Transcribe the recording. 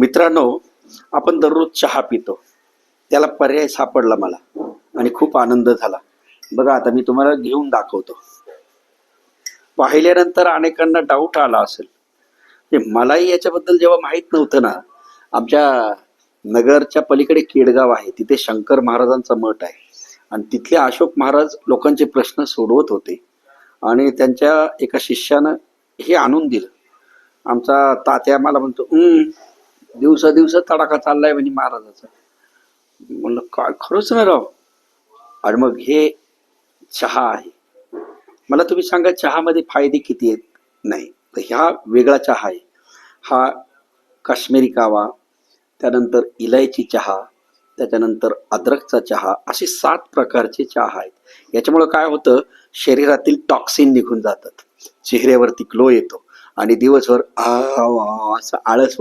मित्रांनो आपण दररोज चहा पितो. त्याला पर्याय सापडला मला आणि खूप आनंद झाला. बघा आता मी तुम्हाला घेऊन दाखवतो. पाहिल्यानंतर अनेकांना डाऊट आला असेल. मलाही याच्याबद्दल जेव्हा माहीत नव्हतं ना आमच्या नगरच्या पलीकडे केडगाव आहे. तिथे शंकर महाराजांचा मठ आहे. आणि तिथले अशोक महाराज लोकांचे प्रश्न सोडवत होते. आणि त्यांच्या एका शिष्यानं हे आणून दिलं. आमचा तात्या मला म्हणतो दिवसा दिवसा तडाखा चाललाय म्हणजे महाराजाचा. म्हणलं काय खरंच ना राव. आणि मग हे चहा आहे. मला तुम्ही सांगा चहामध्ये फायदे किती आहेत? नाही तर ह्या वेगळा चहा आहे. हा काश्मीरी कावा त्यानंतर इलायची चहा त्याच्यानंतर अद्रकचा चहा असे सात प्रकारचे चहा आहेत. याच्यामुळं काय होतं शरीरातील टॉक्सिन निघून जातात. चेहऱ्यावरती ग्लो येतो आणि दिवसभर आ असं आळस